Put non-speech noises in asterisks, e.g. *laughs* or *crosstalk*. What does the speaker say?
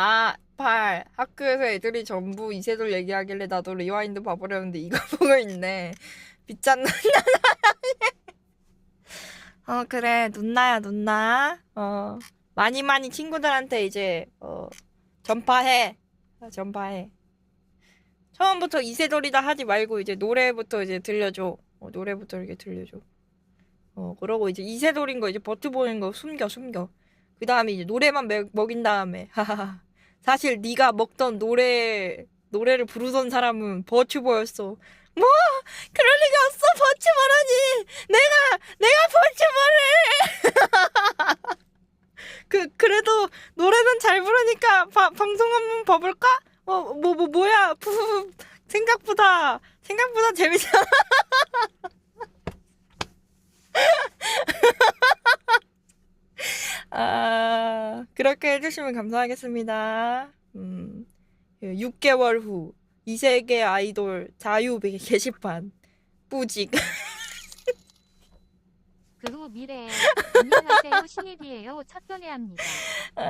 아, 8. 학교에서 애들이 전부 이세돌 얘기하길래 나도 리와인드 봐보려는데 이거 *laughs* 보고 있네. 눈나. 어, 그래. 눈나야, 눈나. 어, 많이 많이 친구들한테 이제, 어, 전파해. 어, 전파해. 처음부터 이세돌이다 하지 말고 이제 노래부터 이제 들려줘. 어, 노래부터 이렇게 들려줘. 어, 그러고 이제 이세돌인 거 이제 버트 보는 거 숨겨, 숨겨. 그 다음에 이제 노래만 먹, 먹인 다음에 하하하 사실 네가 먹던 노래 노래를 부르던 사람은 버추버였어. 뭐? 그럴 리가 없어. 버추버라니. 내가 내가 버추버를. *laughs* 그 그래도 노래는 잘 부르니까 바, 방송 한번 봐볼까? 어뭐 뭐 뭐야? 푸 생각보다 생각보다 재밌잖아 *laughs* 아, 그렇게 해주시면 감사하겠습니다. 음, 6개월 후, 이세계 아이돌 자유 게- 게시판, 뿌직. 그 후 미래에 안녕하세요 신입이에요 첫 번에 합니다. 아,